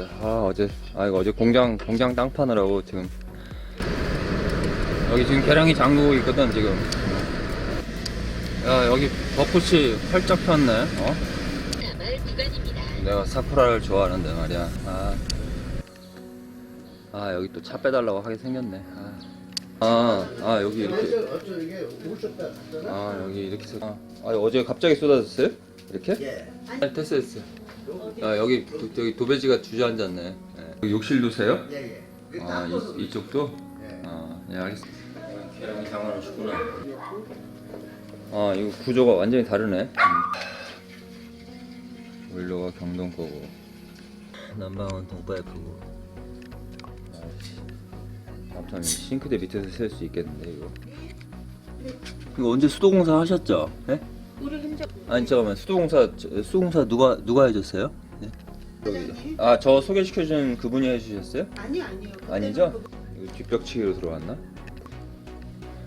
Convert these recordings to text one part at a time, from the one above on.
진짜 아 어제 아 이거 어제 공장 공장 땅 파느라고 지금 여기 지금 계량이 잠그고 있거든 지금 야 여기 벚꽃이 활짝 폈네 어? 내가 사쿠라를 좋아하는데 말이야 아, 아 여기 또 차 빼달라고 하게 생겼네 아, 아, 아 여기 이렇게. 아 여기 이렇게 써 아, 아 어제 갑자기 쏟아졌어요? 이렇게? 예. 아, 됐어 됐어 아 여기 도, 여기 도배지가 주저앉았네 예. 여기 욕실도세요? 예, 예. 아 이, 이쪽도? 예. 아, 네, 알겠습니다. 계량이 장만하셨구나. 아, 이거 구조가 완전히 다르네. 음. 원료가 경동 거고. 난방은 동파이프고. 아이씨. 아무튼 싱크대 밑에서 셀수 있겠는데, 이거. 이거 언제 수도공사 하셨죠? 네? 아니, 잠깐만. 수도공사, 저- 수도공사 누가, 누가 해줬어요? 네? 여기. 아, 저 소개시켜 준 그분이 해주셨어요? 아니 아니요. 아니죠? 이거 뒷벽치기로 들어왔나?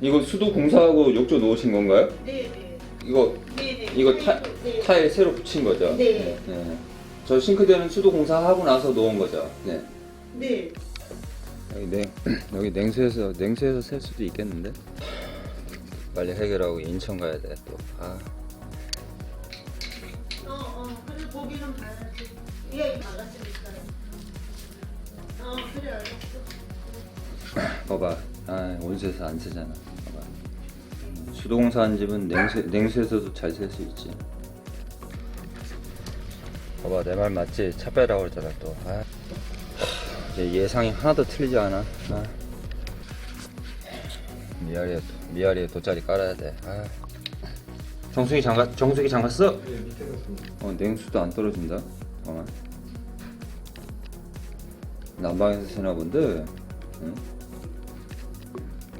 이거 수도 공사하고 욕조 놓으신 건가요? 네 네. 이거 네 네. 이거 타, 네. 타일 새로 붙인 거죠? 네. 네. 저 싱크대는 수도 공사 하고 나서 놓은 거죠? 네. 네. 여기 냉 여기 냉수에서 냉수에서 셀 수도 있겠는데? 빨리 해결하고 인천 가야 돼 또. 아. 어어 그래 거기는 가야지. 예 막았으니까요. 어 그래 알았어. 봐봐. 아, 온수에서 안 쓰잖아. 봐봐. 수도 공사한 집은 냉수 냉수에서도 잘셀수 있지. 봐봐, 내 말 맞지? 차 빼라고 그랬잖아 또. 아. 이제 예상이 하나도 틀리지 않아. 아. 미아리에 미아리에 돗자리 깔아야 돼. 아. 정수기 장갑 정수기 장갔어? 예, 밑에 갔습니다. 어 냉수도 안 떨어진다. 잠깐만. 난방에서 쓰나 본데. 응?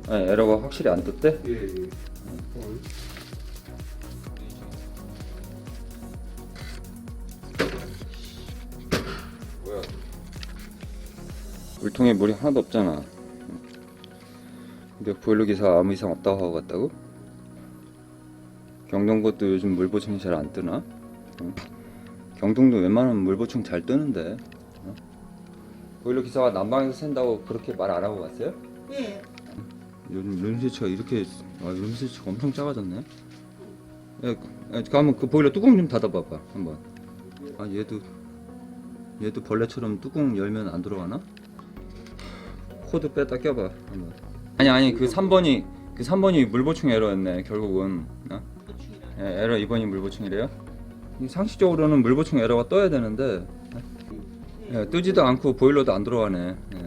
아니 에러가 확실히 안 떴대? 예, 예. 어, 뭐야? 물통에 물이 하나도 없잖아. 근데 보일러 기사 아무 이상 없다고 하고 갔다고? 경동것도 요즘 물 보충이 잘 안 뜨나? 응? 경동도 웬만하면 물 보충 잘 뜨는데. 어? 보일러 기사가 난방에서 샌다고 그렇게 말 안 하고 갔어요? 예. 요즘 룸스위치가 이렇게 아 룸스위치가 엄청 작아졌네. 야, 야, 가면 그 보일러 뚜껑 좀 닫아봐봐 한번. 아 얘도 얘도 벌레처럼 뚜껑 열면 안 들어가나? 코드 빼다 껴봐 한번. 아니 아니 그 3번이 그 3번이 물보충 에러였네 결국은. 어? 예, 에러 2번이 물보충이래요? 이 상식적으로는 물보충 에러가 떠야 되는데 예, 뜨지도 않고 보일러도 안 들어가네. 예.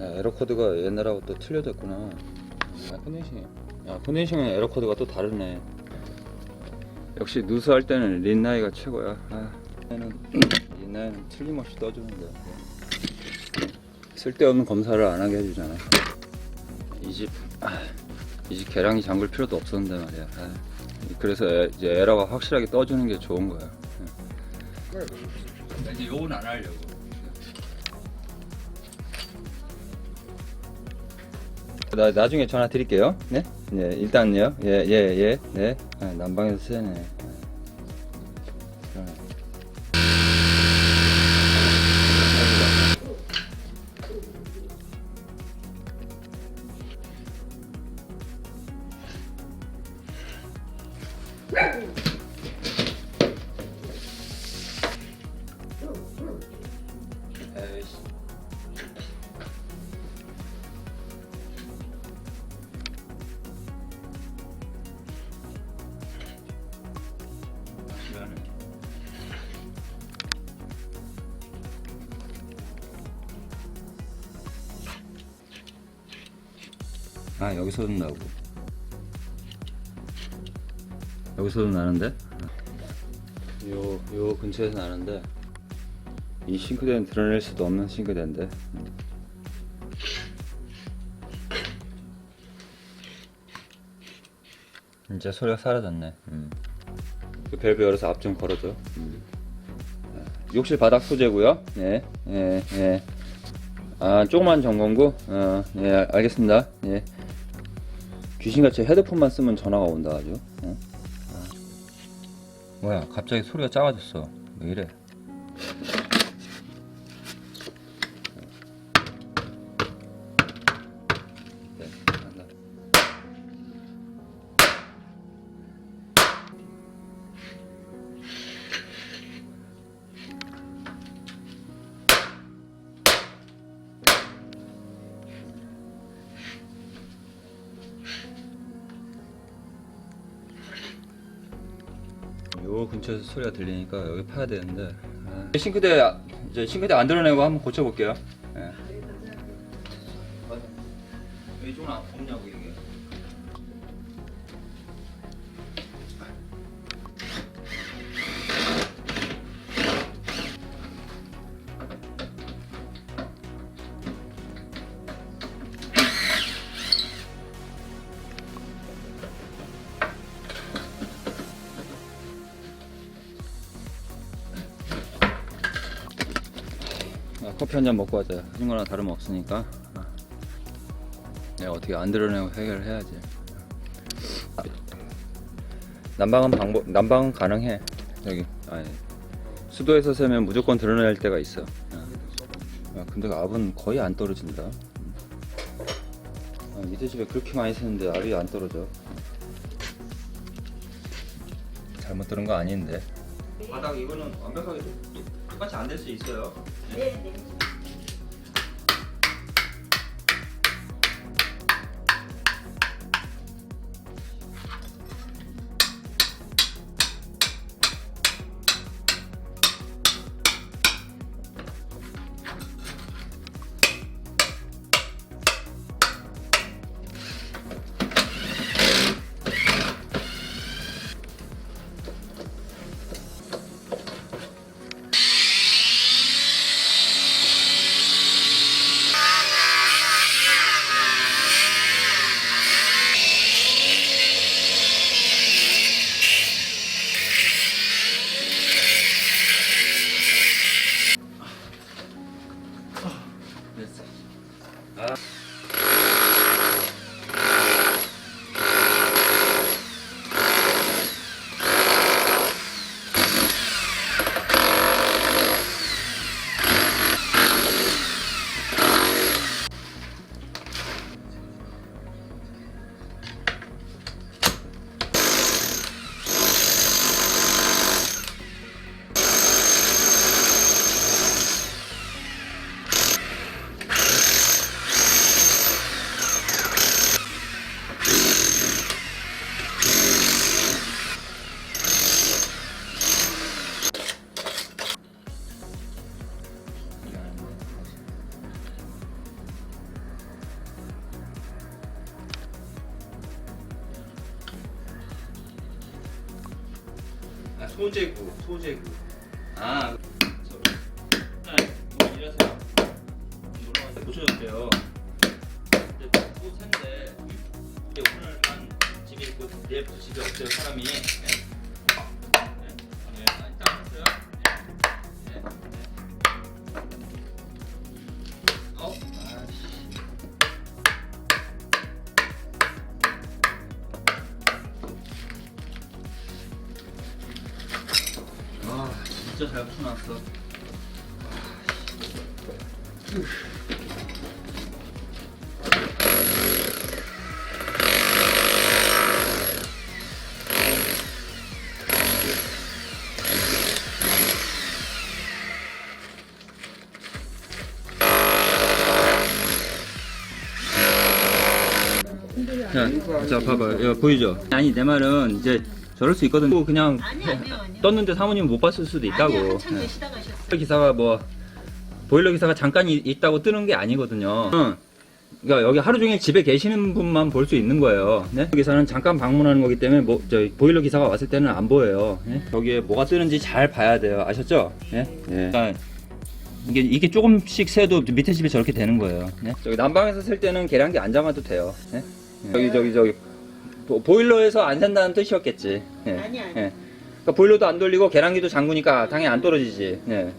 야, 에러 코드가 옛날하고 또 틀려졌구나. 아, 컨덴싱. 야, 컨덴싱은 에러 코드가 또 다르네. 역시 누수할 때는 린나이가 최고야. 아, 린나이는 틀림없이 떠주는데. 쓸데없는 검사를 안 하게 해주잖아. 이 집, 아, 이집 계량이 잠글 필요도 없었는데 말이야. 아, 그래서 에, 이제 에러가 확실하게 떠주는 게 좋은 거야. 이제 요건 안 하려고. 나 나중에 전화 드릴게요. 네? 네, 일단요. 예, 예, 예. 네. 아, 난방에서 쓰네. 아 여기서도 나오고. 여기서도 나는데? 요, 요 근처에서 나는데. 이 싱크대는 드러낼 수도 없는 싱크대인데. 음. 이제 소리가 사라졌네. 음. 그 밸브 열어서 앞 좀 걸어줘. 음. 욕실 바닥 소재고요. 예, 예, 예. 아 조그만 점검구 어, 예 알겠습니다. 예 귀신같이 헤드폰만 쓰면 전화가 온다 아주 어? 아. 뭐야 갑자기 소리가 작아졌어 왜 이래 볼 근처에서 소리가 들리니까 여기 파야 되는데 아. 싱크대 아- 이제 싱크대 안 드러내고 한번 고쳐볼게요. 예. 이쪽은 안 없냐고 이게. 커피 한 잔 먹고 하자. 하는 거랑 다름없으니까. 아. 내가 어떻게 안 드러내고 해결을 해야지. 아. 난방은 방법, 난방은 가능해. 여기, 아니. 수도에서 세면 무조건 드러낼 때가 있어. 아, 아, 근데 압은 거의 안 떨어진다. 아, 밑에 집에 그렇게 많이 쓰는데 압이 안 떨어져. 잘못 들은 거 아닌데. 바닥 이거는 완벽하게 똑같이 안 될 수 있어요. 네, 소재구, 소재구. 아, 자, 자 봐봐 이거 보이죠? 아니 내 말은 이제 저럴 수 있거든 또 그냥 아니 아니요 아니요. 떴는데 사모님 못 봤을 수도 있다고 아니요 한참 네. 계시다 가셨어요. 보일러 기사가 뭐 보일러 기사가 잠깐 이- 있다고 뜨는 게 아니거든요. 응. 그러니까 여기 하루 종일 집에 계시는 분만 볼 수 있는 거예요. 네? 기사는 잠깐 방문하는 거기 때문에 뭐, 저 보일러 기사가 왔을 때는 안 보여요. 네? 여기에 뭐가 뜨는지 잘 봐야 돼요. 아셨죠? 네? 네. 그러니까 이게 이게 조금씩 새도 밑에 집에 저렇게 되는 거예요. 네? 저기 난방에서 쓸 때는 계량기 안 잠아도 돼요. 네? 여기 저기 저기 보, 보일러에서 안 샌다는 뜻이었겠지. 네. 아니, 아니. 네. 그러니까 보일러도 안 돌리고 계량기도 잠그니까 당연히 안 떨어지지. 네.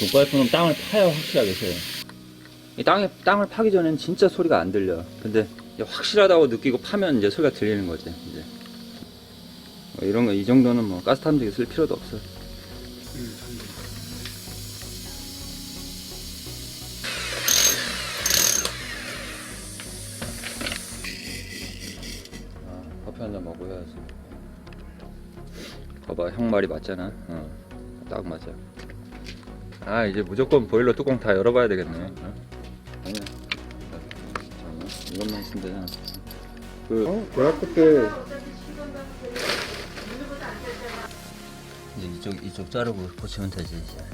독파이프는 땅을 파요 확실하게 세요. 이 땅에 땅을 파기 전엔 진짜 소리가 안 들려. 근데 이제 확실하다고 느끼고 파면 이제 소리가 들리는 거지. 이제 뭐 이런 거 이 정도는 뭐 가스 탐지기 쓸 필요도 없어. 아, 커피 한 잔 먹고 해야지. 봐봐 형 말이 맞잖아. 어, 딱 맞아. 아 이제 무조건 보일러 뚜껑 다 열어봐야 되겠네. 어? 이것만 되잖아. 그 어? 대학교 때 이제 이쪽 이쪽 자르고 고치면 되지 이제.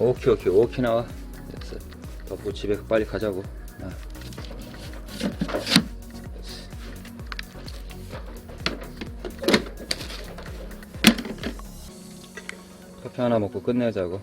오케이 오케이. 오케이 나와. 됐어. 덮고 집에 빨리 가자고. 아. 커피 하나 먹고 끝내자고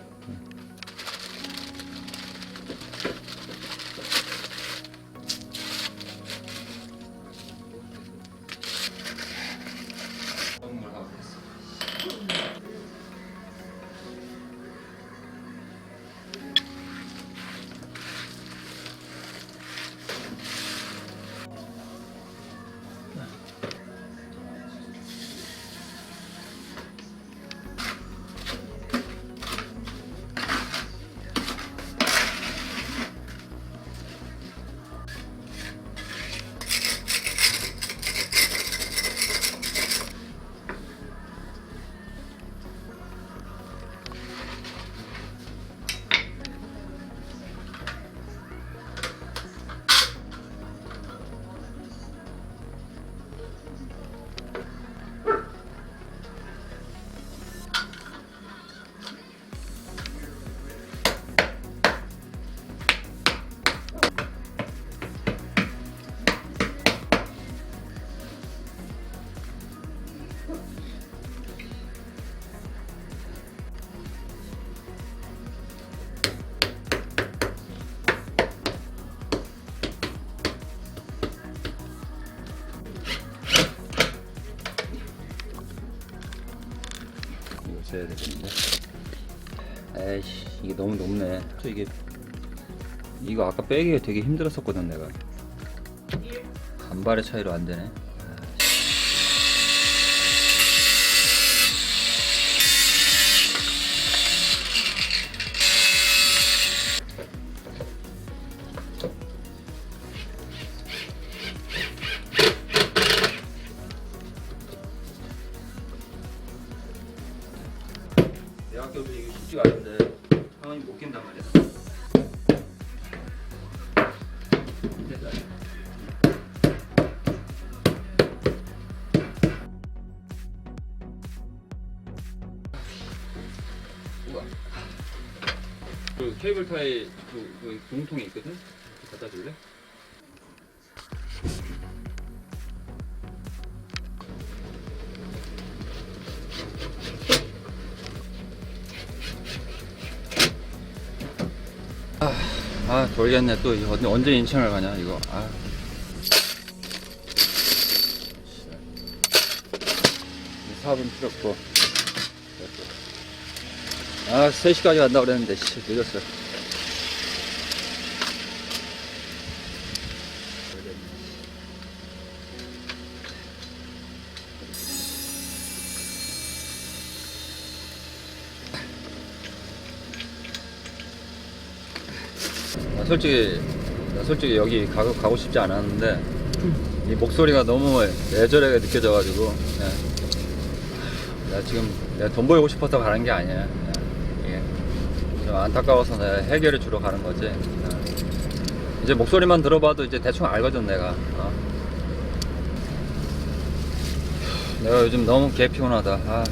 이게 너무 높네. 저 이게. 이거 아까 빼기가 되게 힘들었었거든 내가. 간발의 차이로 안 되네 케이블 타이 그, 그 종통이 있거든? 갖다 줄래? 아 돌겠네 또 이거 언제- 언제 인천을 가냐 이거 아. 사업은 필요 없고 아 3시까지 간다 그랬는데 씨 늦었어 나 솔직히 나 솔직히 여기 가고 가고 싶지 않았는데 이 목소리가 너무 애절하게 느껴져가지고 예. 나 지금 내가 돈 벌고 싶어서 가는 게 아니야. 좀 안타까워서 내가 해결을 주러 가는 거지. 예. 이제 목소리만 들어봐도 이제 대충 알거든 내가. 어. 내가 요즘 너무 개 피곤하다. 아.